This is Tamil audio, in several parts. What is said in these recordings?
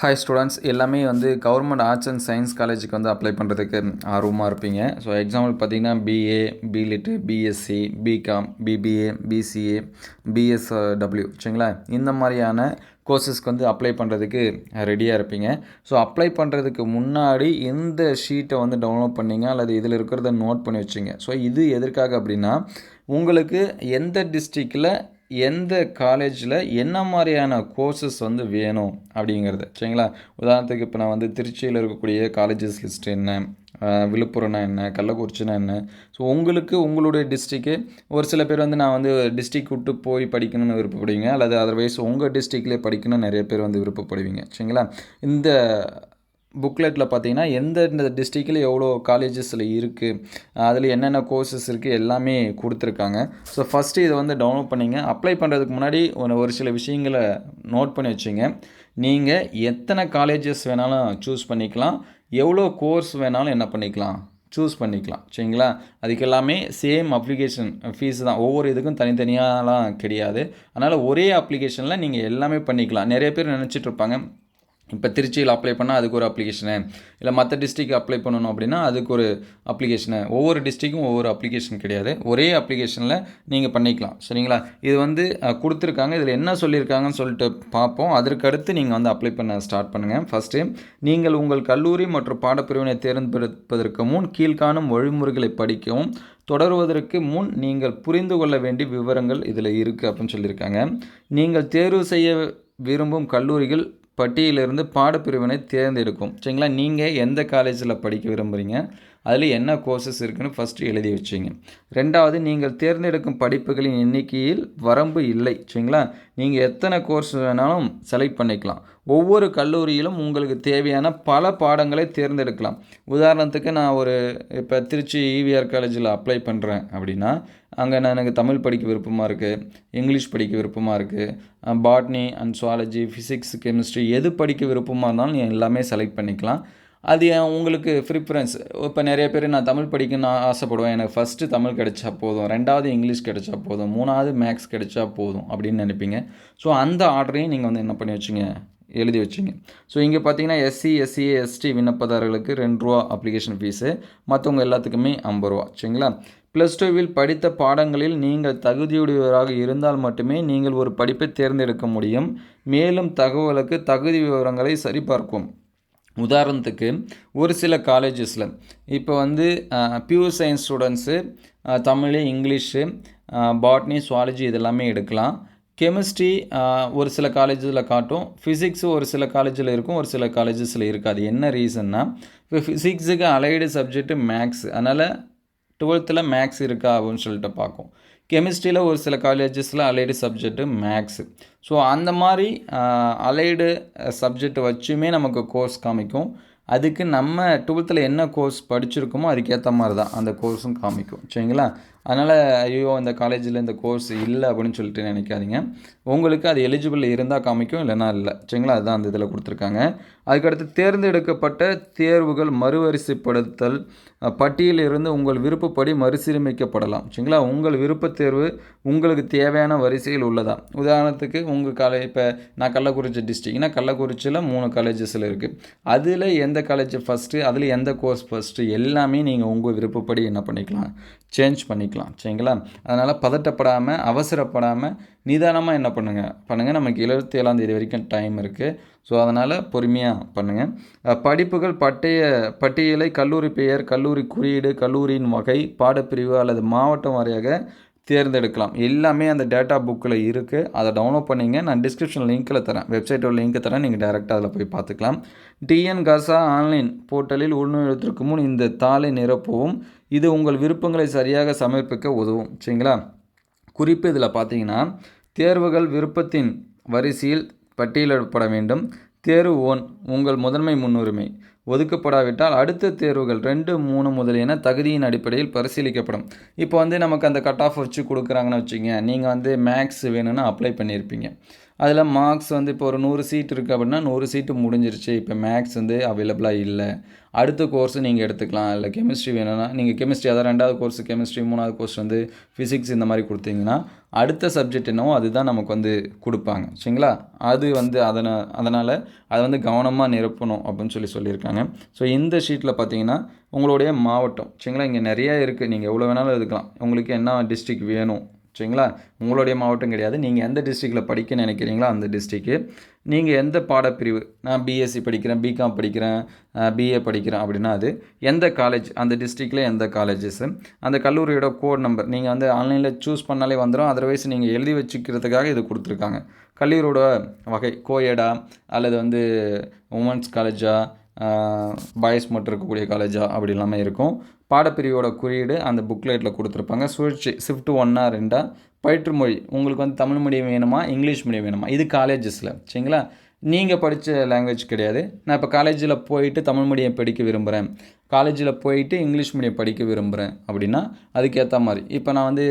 ஹாய் ஸ்டூடெண்ட்ஸ் எல்லாமே வந்து கவர்மெண்ட் ஆர்ட்ஸ் அண்ட் சயின்ஸ் காலேஜுக்கு வந்து அப்ளை பண்ணுறதுக்கு ஆர்வமாக இருப்பீங்க. ஸோ எக்ஸாம்பிள் பார்த்தீங்கன்னா BA BLitt BSc BCom BBA BCA BSW சரிங்களா? இந்த மாதிரியான கோர்சஸ்க்கு வந்து அப்ளை பண்ணுறதுக்கு ரெடியாக இருப்பீங்க. ஸோ அப்ளை பண்ணுறதுக்கு முன்னாடி எந்த ஷீட்டை வந்து டவுன்லோட் பண்ணீங்க? அல்லது இதில் இருக்கிறத நோட் பண்ணி வச்சிங்க ஸோ இது எதற்காக அப்படின்னா உங்களுக்கு எந்த டிஸ்ட்ரிக்டில் எந்த காலேஜில் என்ன மாதிரியான கோர்சஸ் வந்து வேணும் அப்படிங்கிறது. சரிங்களா? உதாரணத்துக்கு இப்போ நான் வந்து திருச்சியில் இருக்கக்கூடிய காலேஜஸ் லிஸ்ட் என்ன? விழுப்புரம்னா என்ன? கள்ளக்குறிச்சினா என்ன? ஸோ உங்களுக்கு உங்களுடைய டிஸ்ட்ரிக்கு ஒரு சில பேர் வந்து நான் வந்து டிஸ்ட்ரிக் விட்டு போய் படிக்கணும்னு விருப்பப்படுவீங்க. அல்லது அதர்வைஸ் உங்கள் டிஸ்ட்ரிக்ட்லேயே படிக்கணும்னு நிறைய பேர் வந்து விருப்பப்படுவீங்க. சரிங்களா? இந்த புக்லெட்டில் பார்த்தீங்கன்னா எந்தெந்த டிஸ்ட்ரிக்டில் எவ்வளோ காலேஜஸில் இருக்குது அதில் என்னென்ன கோர்சஸ் இருக்குது எல்லாமே கொடுத்துருக்காங்க. ஸோ ஃபஸ்ட்டு இதை வந்து டவுன்லோட் பண்ணிங்க. அப்ளை பண்ணுறதுக்கு முன்னாடி ஒரு ஒரு சில விஷயங்களை நோட் பண்ணி வச்சுங்க. நீங்கள் எத்தனை காலேஜஸ் வேணாலும் சூஸ் பண்ணிக்கலாம். எவ்வளோ கோர்ஸ் வேணாலும் என்ன பண்ணிக்கலாம்? சூஸ் பண்ணிக்கலாம். சரிங்களா? அதுக்கு எல்லாமே சேம் அப்ளிகேஷன் ஃபீஸ் தான். ஒவ்வொரு இதுக்கும் தனித்தனியாலாம் கிடையாது. அதனால் ஒரே அப்ளிகேஷனில் நீங்கள் எல்லாமே பண்ணிக்கலாம். நிறைய பேர் நினச்சிட்ருப்பாங்க இப்போ திருச்சியில் அப்ளை பண்ணால் அதுக்கு ஒரு அப்ளிகேஷனு இல்லை மற்ற டிஸ்ட்ரிக் அப்ளை பண்ணணும் அப்படின்னா அதுக்கு ஒரு அப்ளிகேஷனு ஒவ்வொரு டிஸ்ட்ரிக்கும் ஒவ்வொரு அப்ளிகேஷன் கிடையாது. ஒரே அப்ளிகேஷனில் நீங்கள் பண்ணிக்கலாம். சரிங்களா? இது வந்து கொடுத்துருக்காங்க. இதில் என்ன சொல்லியிருக்காங்கன்னு சொல்லிட்டு பார்ப்போம். அதற்கடுத்து நீங்கள் வந்து அப்ளை பண்ண ஸ்டார்ட் பண்ணுங்கள் ஃபஸ்ட்டு நீங்கள் உங்கள் கல்லூரி மற்றும் பாடப்பிரிவினை தேர்ந்தெடுப்பதற்கு முன் கீழ்காணும் வழிமுறைகளை படிக்கவும் தொடருவதற்கு முன் நீங்கள் புரிந்து கொள்ள வேண்டிய விவரங்கள் இதில் இருக்குது அப்படின்னு சொல்லியிருக்காங்க. நீங்கள் தேர்வு செய்ய விரும்பும் கல்லூரிகள் பட்டியலிருந்து பாடப்பிரிவினை தேர்ந்தெடுக்கும். சரிங்களா? நீங்கள் எந்த காலேஜில் படிக்க விரும்புகிறீங்க அதில் என்ன கோர்சஸ் இருக்குன்னு ஃபஸ்ட்டு எழுதி வச்சிங்க. ரெண்டாவது நீங்கள் தேர்ந்தெடுக்கும் படிப்புகளின் எண்ணிக்கையில் வரம்பு இல்லை சரிங்களா? நீங்கள் எத்தனை கோர்ஸ் வேணாலும் செலக்ட் பண்ணிக்கலாம். ஒவ்வொரு கல்லூரியிலும் உங்களுக்கு தேவையான பல பாடங்களை தேர்ந்தெடுக்கலாம். உதாரணத்துக்கு நான் ஒரு இப்போ திருச்சி ஈவிஆர் காலேஜில் அப்ளை பண்ணுறேன் அப்படின்னா அங்கே நான் எனக்கு தமிழ் படிக்க விருப்பமாக இருக்குது இங்கிலீஷ் படிக்க விருப்பமாக இருக்குது botany and zoology physics chemistry எது படிக்க விருப்பமாக இருந்தாலும் நீ எல்லாமே செலக்ட் பண்ணிக்கலாம். அது ஏன் உங்களுக்கு ப்ரிஃபரன்ஸ் இப்போ நிறைய பேர் நான் தமிழ் படிக்கணும்னு ஆசைப்படுவேன். எனக்கு ஃபஸ்ட்டு தமிழ் கிடைச்சா போதும். ரெண்டாவது இங்கிலீஷ் கிடைச்சா போதும். மூணாவது மேக்ஸ் கிடைச்சா போதும் அப்படின்னு நினைப்பீங்க. ஸோ அந்த ஆர்டரையும் நீங்கள் வந்து என்ன பண்ணி வச்சுங்க? எழுதி வச்சுங்க. ஸோ இங்கே பார்த்தீங்கன்னா எஸ்சி எஸ்சி எஸ்டி விண்ணப்பதாரர்களுக்கு ரெண்டு ரூபா அப்ளிகேஷன் ஃபீஸு மற்றவங்க எல்லாத்துக்குமே ஐம்பது ரூபா. சரிங்களா? ப்ளஸ் டூவில் படித்த பாடங்களில் நீங்கள் தகுதியுடையவராக இருந்தால் மட்டுமே நீங்கள் ஒரு படிப்பை தேர்ந்தெடுக்க முடியும். மேலும் தகவலுக்கு தகுதி விவரங்களை சரிபார்க்கும் உதாரணத்துக்கு ஒரு சில காலேஜஸில் இப்போ வந்து pure science students Tamil English botany zoology இதெல்லாமே எடுக்கலாம். கெமிஸ்ட்ரி ஒரு சில காலேஜில் காட்டும். ஃபிசிக்ஸு ஒரு சில காலேஜில் இருக்கும் ஒரு சில காலேஜஸில் இருக்காது. என்ன ரீசன்னா இப்போ ஃபிசிக்ஸுக்கு அலைடு சப்ஜெக்ட்டு மேக்ஸ் அதனால் டுவெல்த்தில் மேக்ஸ் இருக்கா அப்படின்னு சொல்லிட்டு பார்க்கும். கெமிஸ்ட்ரியில் ஒரு சில காலேஜஸில் அலைடு சப்ஜெக்ட்டு மேக்ஸு ஸோ அந்த மாதிரி அலைடு சப்ஜெக்ட் வச்சுமே நமக்கு கோர்ஸ் காமிக்கும். அதுக்கு நம்ம டுவெல்த்தில் என்ன கோர்ஸ் படிச்சிருக்கோமோ அதுக்கேற்ற மாதிரி தான் அந்த கோர்ஸும் காமிக்கும். சரிங்களா? அதனால் ஐயோ இந்த காலேஜில் இந்த கோர்ஸ் இல்லை அப்படின்னு சொல்லிட்டு நினைக்காதீங்க. உங்களுக்கு அது எலிஜிபிள் இருந்தால் காமிக்கும் இல்லைனா இல்லை. சரிங்களா? அதுதான் அந்த இதில் கொடுத்துருக்காங்க. அதுக்கடுத்து தேர்ந்தெடுக்கப்பட்ட தேர்வுகள் மறுவரிசைப்படுத்தல் பட்டியலிருந்து உங்கள் விருப்பப்படி மறுசீரமைக்கப்படலாம். சரிங்களா? உங்கள் விருப்பத் தேர்வு உங்களுக்கு தேவையான வரிசையில் உள்ளதா? உதாரணத்துக்கு உங்கள் காலேஜ் இப்போ நான் கள்ளக்குறிச்சி டிஸ்ட்ரிக்னா கள்ளக்குறிச்சியில் மூணு காலேஜஸில் இருக்குது அதில் எந்த காலேஜ் ஃபஸ்ட்டு அதில் எந்த கோர்ஸ் ஃபஸ்ட்டு எல்லாமே நீங்கள் உங்கள் விருப்பப்படி என்ன பண்ணிக்கலாம்? சேஞ்ச் பண்ணிக்கலாம். சரிங்களா? அதனால் பதட்டப்படாமல் அவசரப்படாமல் நிதானமாக என்ன பண்ணுங்கள் பண்ணுங்கள் நமக்கு இருபத்தி ஏழாம் தேதி வரைக்கும் டைம் இருக்குது ஸோ அதனால் பொறுமையாக பண்ணுங்கள் படிப்புகள் பட்டய பட்டியலை கல்லூரி பெயர் கல்லூரி குறியீடு கல்லூரியின் வகை பாடப்பிரிவு அல்லது மாவட்டம் வாரியாக தேர்ந்தெடுக்கலாம். எல்லாமே அந்த டேட்டா புக்கில் இருக்குது அதை டவுன்லோட் பண்ணிங்க. நான் டிஸ்கிரிப்ஷன் லிங்க்கில் தரேன். வெப்சைட்டோட லிங்க் தரேன். நீங்கள் டேரெக்டாக அதில் போய் பார்த்துக்கலாம். டிஎன் கசா ஆன்லைன் போர்ட்டலில் உள்நுழைவதற்கு முன் இந்த தாளை நிரப்பவும் இது உங்கள் விருப்பங்களை சரியாக சமர்ப்பிக்க உதவும். சரிங்களா? குறிப்பு இதில் பார்த்தீங்கன்னா தேர்வுகள் விருப்பத்தின் வரிசையில் பட்டியலிடப்பட வேண்டும். தேர்வு ஒன் உங்கள் முதன்மை முன்னுரிமை. ஒதுக்கப்படாவிட்டால் அடுத்த தேர்வுகள் ரெண்டு மூணு முதலியன தகுதியின் அடிப்படையில் பரிசீலிக்கப்படும். இப்போ வந்து நமக்கு அந்த கட் ஆஃப் வச்சு கொடுக்குறாங்கன்னு வச்சுங்க நீங்கள் வந்து மேக்ஸ் வேணும்னு அப்ளை பண்ணியிருப்பீங்க. அதில் மார்க்ஸ் வந்து இப்போ ஒரு நூறு சீட் இருக்குது அப்படின்னா நூறு சீட்டு முடிஞ்சிருச்சு. இப்போ மேக்ஸ் வந்து அவைலபிளாக இல்லை. அடுத்த கோர்ஸ் நீங்கள் எடுத்துக்கலாம். இல்லை கெமிஸ்ட்ரி வேணும்னா நீங்கள் கெமிஸ்ட்ரி அதான் ரெண்டாவது கோர்ஸ் கெமிஸ்ட்ரி மூணாவது கோர்ஸ் வந்து ஃபிசிக்ஸ் இந்த மாதிரி கொடுத்தீங்கன்னா அடுத்த சப்ஜெக்ட் என்னவோ அதுதான் நமக்கு வந்து கொடுப்பாங்க. சரிங்களா? அது வந்து அதனை அதனால் அதை வந்து கவனமாக நிரப்பணும் அப்படின்னு சொல்லி சொல்லியிருக்காங்க. ஸோ இந்த ஷீட்டில் பார்த்தீங்கன்னா உங்களுடைய மாவட்டம் சரிங்களா? இங்கே நிறையா இருக்குது நீங்கள் எவ்வளோ வேணாலும் எடுக்கலாம் உங்களுக்கு என்ன டிஸ்ட்ரிக் வேணும்? சரிங்களா? உங்களுடைய மாவட்டம் கிடையாது. நீங்கள் எந்த டிஸ்ட்ரிக்டில் படிக்க நினைக்கிறீங்களோ அந்த டிஸ்ட்ரிக்கு நீங்கள் எந்த பாடப்பிரிவு நான் பிஎஸ்சி படிக்கிறேன் பிகாம் படிக்கிறேன் பிஏ படிக்கிறேன் அப்படின்னா அது எந்த காலேஜ் அந்த டிஸ்ட்ரிக்டில் எந்த காலேஜஸ் அந்த கல்லூரியோட கோட் நம்பர் நீங்கள் வந்து ஆன்லைனில் சூஸ் பண்ணாலே வந்துடும் அதர்வைஸ் நீங்கள் எழுதி வச்சுக்கிறதுக்காக இது கொடுத்துருக்காங்க. கல்லூரியோட வகை கோயடா அல்லது வந்து உமன்ஸ் காலேஜா பாய்ஸ் மட்டும் இருக்கக்கூடிய காலேஜா அப்படி இல்லாமல் இருக்கும். பாடப்பிரிவோட குறியீடு அந்த புக்லெட்டில் கொடுத்துருப்பாங்க. சுழற்சி ஷிஃப்ட் ஒன்றா ரெண்டா? பயிற்று மொழி. உங்களுக்கு வந்து தமிழ் மீடியம் வேணுமா? இங்கிலீஷ் மீடியம் வேணுமா? இது காலேஜஸில் சரிங்களா? நீங்கள் படித்த லாங்குவேஜ் கிடையாது. நான் இப்போ காலேஜில் போயிட்டு தமிழ் மீடியம் படிக்க விரும்புகிறேன் காலேஜில் போயிட்டு இங்கிலீஷ் மீடியம் படிக்க விரும்புகிறேன் அப்படின்னா அதுக்கேற்ற மாதிரி. இப்போ நான் வந்து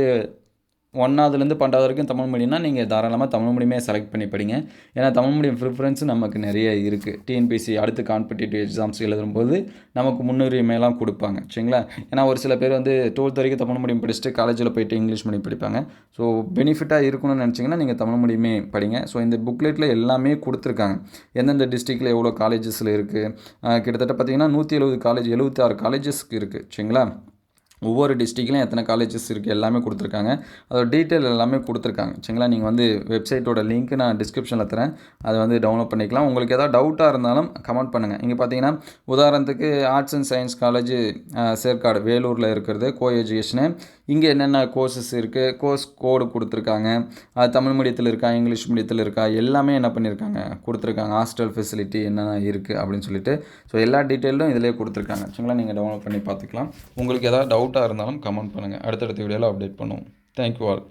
ஒன்றாவதுலேருந்து பன்னெண்டாவது வரைக்கும் தமிழ் மீடியம்னா நீங்கள் தாராளமாக தமிழ் மீடியமே செலக்ட் பண்ணி படிங்க. ஏன்னா தமிழ் மீடியம் ப்ரிஃபரன்ஸ் நமக்கு நிறைய இருக்குது டிஎன்பிசி அடுத்து காம்படிட்டிவ் எக்ஸாம்ஸ் எழுதும்போது நமக்கு முன்னுரிமையெல்லாம் கொடுப்பாங்க. சரிங்களா? ஏன்னா ஒரு சில பேர் வந்து டுவெல்த் வரைக்கும் தமிழ் மீடியம் படிச்சுட்டு காலேஜில் போயிட்டு இங்கிலீஷ் மீடியம் படிப்பாங்க. ஸோ பெனிஃபிட்டாக இருக்கணும்னு நினச்சிங்கன்னா நீங்கள் தமிழ் மீடியமே படிங்க. ஸோ இந்த புக்லெட்டில் எல்லாமே கொடுத்துருக்காங்க. எந்தெந்த டிஸ்ட்ரிக்டில் எவ்வளோ காலேஜஸில் இருக்குது கிட்டத்தட்ட பார்த்தீங்கன்னா நூற்றி எழுபது காலேஜ் எழுபத்தாறு காலேஜஸ்க்கு இருக்குது சரிங்களா? ஒவ்வொரு டிஸ்ட்ரிக்ட்லையும் எத்தனை காலேஜஸ் இருக்குது எல்லாமே கொடுத்துருக்காங்க. அதோட டீட்டெயில் எல்லாமே கொடுத்துருக்காங்க. சரிங்களா? நீங்கள் வந்து வெப்சைட்டோட லிங்க் நான் டிஸ்கிரிப்ஷனில் தரேன். அதை வந்து டவுன்லோட் பண்ணிக்கலாம். உங்களுக்கு எதாவது டவுட்டாக இருந்தாலும் கமெண்ட் பண்ணுங்கள் இங்கே பார்த்தீங்கன்னா உதாரணத்துக்கு arts and science college Serkadu வேலூரில் இருக்கிறது கோ எஜுகேஷனு இங்கே என்னென்ன கோர்சஸ் இருக்குது கோர்ஸ் கோடு கொடுத்துருக்காங்க. அது தமிழ் மீடியத்தில் இருக்கா இங்கிலீஷ் மீடியத்தில் இருக்கா எல்லாமே என்ன பண்ணியிருக்காங்க கொடுத்துருக்காங்க. ஹாஸ்டல் ஃபெசிலிட்டி என்னென்ன இருக்குது அப்படின்னு சொல்லிட்டு. ஸோ எல்லா டீட்டெயிலும் இதிலே கொடுத்துருக்காங்க. சரிங்களா? நீங்கள் டவுன்லோட் பண்ணி பார்த்துக்கலாம். உங்களுக்கு எதாவது டவுட்டாக இருந்தாலும் கமெண்ட் பண்ணுங்கள் அடுத்தடுத்த வீடியோவில் அப்டேட் பண்ணுவோம். Thank you all